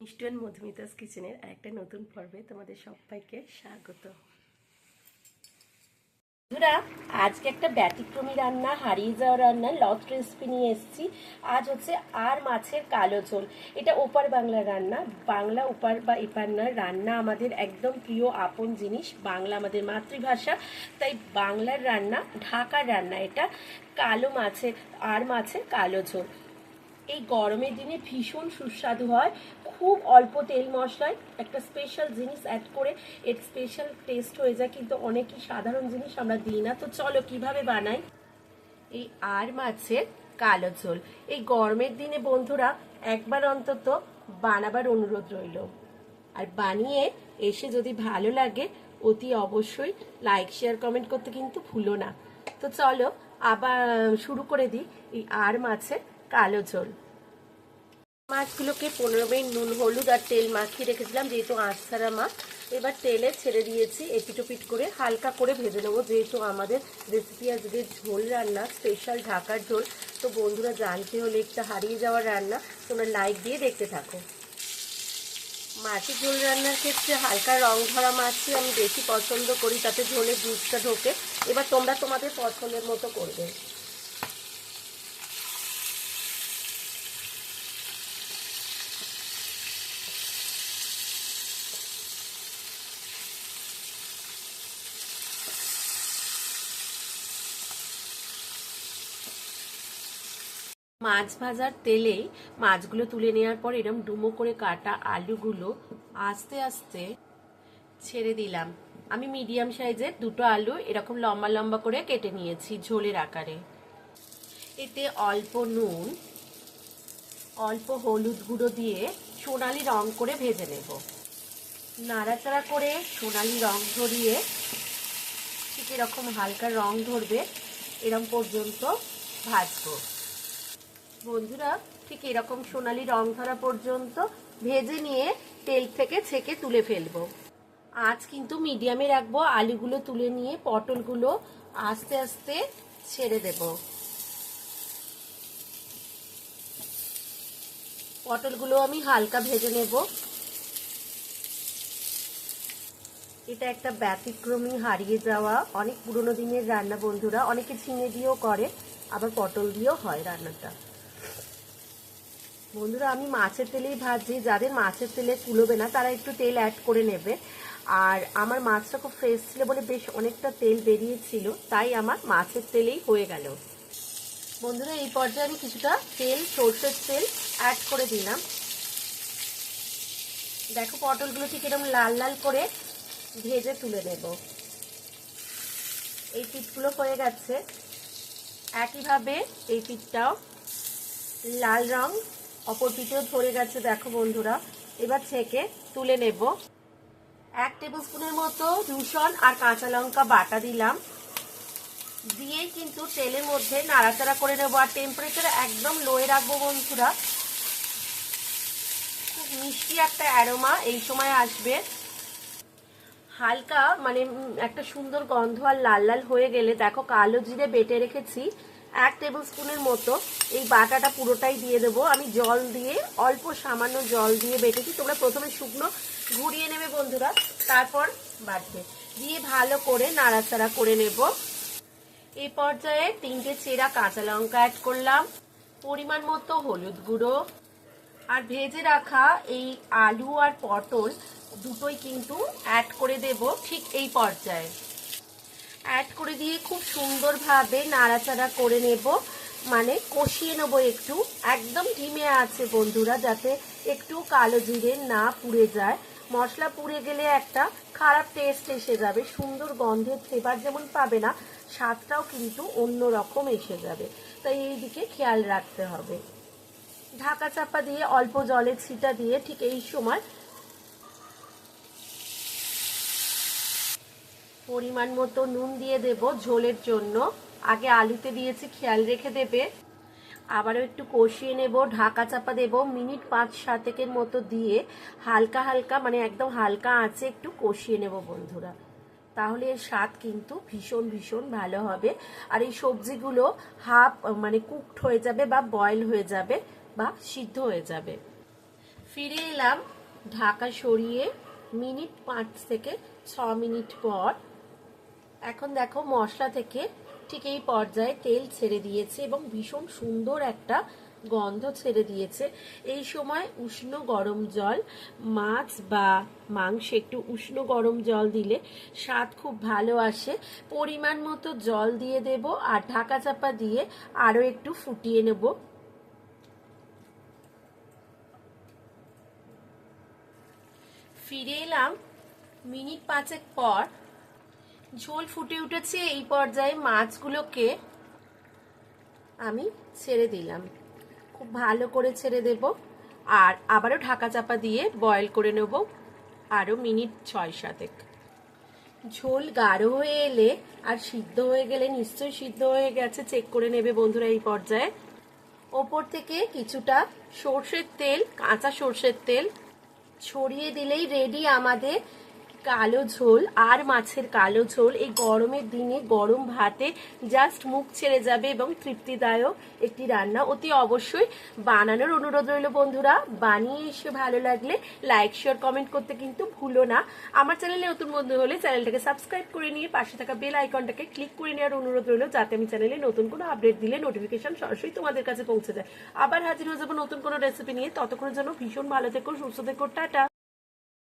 Mishtu and Madhumita's কিচেনের একটা নতুন পর্বে তোমাদের সবাইকে স্বাগত। বন্ধুরা, আজকে একটা ব্যতিক্রমী রান্না, হারিয়ে যাওয়া রান্না লট রেসিপি নিয়ে এসেছি। আজ হচ্ছে আর মাছের কালো ঝোল। এটা ওপার বাংলার রান্না। বাংলা ওপার বা এপার এপান্নার রান্না আমাদের একদম প্রিয় আপন জিনিস। বাংলা আমাদের মাতৃভাষা। তাই বাংলার রান্না, ঢাকার রান্না, এটা কালো মাছের, আর মাছের কালো ঝোল। এই গরমের দিনে ভীষণ সুস্বাদু হয়। খুব অল্প তেল মশলায় একটা স্পেশাল জিনিস অ্যাড করে এর স্পেশাল টেস্ট হয়ে যায়, কিন্তু অনেকই সাধারণ জিনিস আমরা দিই না। তো চলো কীভাবে বানাই? এই আর মাছের কালো ঝোল। এই গরমের দিনে বন্ধুরা একবার অন্তত বানাবার অনুরোধ রইল। আর বানিয়ে এসে যদি ভালো লাগে, অতি অবশ্যই লাইক শেয়ার কমেন্ট করতে কিন্তু ভুলো না। তো চলো আবার শুরু করে দিই। এই আর মাছের কালো ঝোল। মাছগুলোকে পনেরো মিনিট নুন, হলুদ আর তেল মাখিয়ে রেখেছিলাম, যেহেতু আঁশছাড়া মাছ। এবার তেলে ছেড়ে দিয়েছি এপিটোপিট করে, হালকা করে ভেজে নেব। যেহেতু আমাদের রেসিপি আজকে ঝোল রান্না স্পেশাল ঢাকার ঝোল, তো বন্ধুরা জানতে হলে একটা হারিয়ে যাওয়ার রান্না, তোমরা লাইক দিয়ে দেখতে থাকো। মাছের ঝোল রান্নার ক্ষেত্রে হালকা রং ধরা মাছই আমি বেশি পছন্দ করি, তাতে ঝোলের দুধটা ঢোকে। এবার তোমরা তোমাদের পছন্দের মতো করবে। মাছ ভাজার তেলেই মাছগুলো তুলে নেওয়ার পর এরকম ডুমো করে কাটা আলুগুলো আস্তে আস্তে ছেড়ে দিলাম। আমি মিডিয়াম সাইজের দুটো আলু এরকম লম্বা লম্বা করে কেটে নিয়েছি ঝোলের আকারে। এতে অল্প নুন, অল্প হলুদ গুঁড়ো দিয়ে সোনালি রং করে ভেজে নেব। নাড়াচাড়া করে সোনালি রং ধরিয়ে ঠিক এরকম হালকা রং ধরবে এরকম পর্যন্ত ভাজবো। বন্ধুরা, ঠিক এরকম সোনালি রং ধরা পর্যন্ত ভেজে নিয়ে তেল থেকে ছেঁকে তুলে ফেলব। আজ কিন্তু মিডিয়ামে রাখব আলুগুলো তুলে নিয়ে, পটলগুলো আস্তে আস্তে ছেড়ে দেব। পটলগুলো আমি হালকা ভেজে নেব। এটা একটা ব্যতিক্রমী, হারিয়ে যাওয়া, অনেক পুরনো দিনের রান্না বন্ধুরা, অনেকে ঝিঙে দিয়েও করে, আবার পটল দিয়েও হয় রান্নাটা। বন্ধুরা, আমি মাছের তেলেই ভাজি। যাদের মাছের তেলে কুলোবে না, তারা একটু তেল অ্যাড করে নেবে। আর আমার মাছটা খুব ফ্রেশ ছিল বলে বেশ অনেকটা তেল বেরিয়েছিল, তাই আমার মাছের তেলেই হয়ে গেল। বন্ধুরা, এই পর্যায়ে আমি কিছুটা তেল, সর্ষের তেল অ্যাড করে দিলাম। দেখো পটলগুলো ঠিক এরকম লাল লাল করে ভেজে তুলে নেব। এই পিঠগুলো হয়ে গেছে। একইভাবে এই পিঠটাও লাল রং অপর পিঠেও ধরে গেছে, দেখো বন্ধুরা। এবার ছেঁকে তুলে নেব। এক টেবিল স্পুনের মতো রসুন আর কাঁচা লঙ্কা বাটা দিলাম। দিয়ে কিন্তু তেলের মধ্যে নাড়াচাড়া করে নেব। আর টেম্পারেচার একদম লোয়ে রাখব বন্ধুরা। খুব মিষ্টি একটা অ্যারোমা এই সময় আসবে। হালকা মানে একটা সুন্দর গন্ধ আর লাল লাল হয়ে গেলে, দেখো কালো জিরে বেটে রেখেছি। এক টেবিল স্পুনের মতো এই বাটাটা পুরোটাই দিয়ে দেবো। আমি জল দিয়ে, অল্প সামান্য জল দিয়ে বেটেছি। তোমরা প্রথমে শুকনো ঘুরিয়ে নেবে বন্ধুরা, তারপর বাটবে দিয়ে ভালো করে নাড়াচাড়া করে নেব। এই পর্যায়ে তিনটে চেরা কাঁচা লঙ্কা অ্যাড করলাম, পরিমাণ মতো হলুদ গুঁড়ো, আর ভেজে রাখা এই আলু আর পটল দুটোই কিন্তু অ্যাড করে দেব ঠিক এই পর্যায়ে। অ্যাড করে দিয়ে খুব সুন্দরভাবে নাড়াচাড়া করে নেব। মানে কষিয়ে নেব একটু। একদম ধিমে আছে বন্ধুরা, যাতে একটু কালো জিরে না পুড়ে যায়। মশলা পুড়ে গেলে একটা খারাপ টেস্ট এসে যাবে, সুন্দর গন্ধের ফ্লেভার যেমন পাবে না, স্বাদটাও কিন্তু অন্য রকম এসে যাবে। তাই এই দিকে খেয়াল রাখতে হবে। ঢাকা চাপা দিয়ে অল্প জলের ছিটা দিয়ে ঠিক এই সময় পরিমাণ মতো নুন দিয়ে দেব ঝোলের জন্য। আগে আলুতে দিয়েছি, খেয়াল রেখে দেবে। আবারও একটু কষিয়ে নেব, ঢাকা চাপা দেব, মিনিট পাঁচ সাতেকের মতো দিয়ে হালকা হালকা মানে একদম হালকা আঁচে একটু কষিয়ে নেব বন্ধুরা। তাহলে এর স্বাদ কিন্তু ভীষণ ভীষণ ভালো হবে। আর এই সবজিগুলো হাফ মানে কুকড হয়ে যাবে বা বয়েল হয়ে যাবে বা সিদ্ধ হয়ে যাবে। ফিরে এলাম, ঢাকা সরিয়ে মিনিট পাঁচ থেকে ছ মিনিট পর। এখন দেখো মশলা থেকে ঠিক এই পর্যায়ে তেল ছেড়ে দিয়েছে এবং ভীষণ সুন্দর একটা গন্ধ ছেড়ে দিয়েছে। এই সময় উষ্ণ গরম জল, মাছ বা মাংসে একটু উষ্ণ গরম জল দিলে স্বাদ খুব ভালো আসে। পরিমাণ মতো জল দিয়ে দেব আর ঢাকা চাপা দিয়ে আরও একটু ফুটিয়ে নেব। ফিরে এলাম মিনিট পাঁচেক পর ঝোল ফুটে উঠেছে, এই পর্যায়ে মাছগুলোকে আমি ছেড়ে দিলাম। খুব ভালো করে ছেড়ে দেব আর আবারও ঢাকা চাপা দিয়ে বয়েল করে নেব আরও মিনিট ছয় সাতেক। ঝোল গাঢ় হয়ে এলে আর সিদ্ধ হয়ে গেলে নিশ্চয়ই সিদ্ধ হয়ে গেছে চেক করে নেবে বন্ধুরা এই পর্যায়ে। ওপর থেকে কিছুটা সর্ষের তেল, কাঁচা সর্ষের তেল ছড়িয়ে দিলেই রেডি আমাদের কালো ঝোল আর মাছের কালো ঝোল। এই গরমের দিনে গরম ভাতে জাস্ট মুখ ছেড়ে যাবে এবং তৃপ্তিদায়ক একটি রান্না। অতি অবশ্যই বানানোর অনুরোধ রইল বন্ধুরা। বানিয়ে এসে ভালো লাগলে লাইক শেয়ার কমেন্ট করতে কিন্তু ভুলো না। আমার চ্যানেলে নতুন বন্ধু হলে চ্যানেলটাকে সাবস্ক্রাইব করে নিয়ে পাশে থাকা বেল আইকনটাকে ক্লিক করে নেওয়ার অনুরোধ রইল, যাতে আমি চ্যানেলে নতুন কোনো আপডেট দিলে নোটিফিকেশন সরাসরি তোমাদের কাছে পৌঁছে যায়। আবার হাজির হয়ে যাব নতুন কোনো রেসিপি নিয়ে। ততক্ষণের জন্য ভীষণ ভালো থেকো, সুস্থ থেকো, টাটা।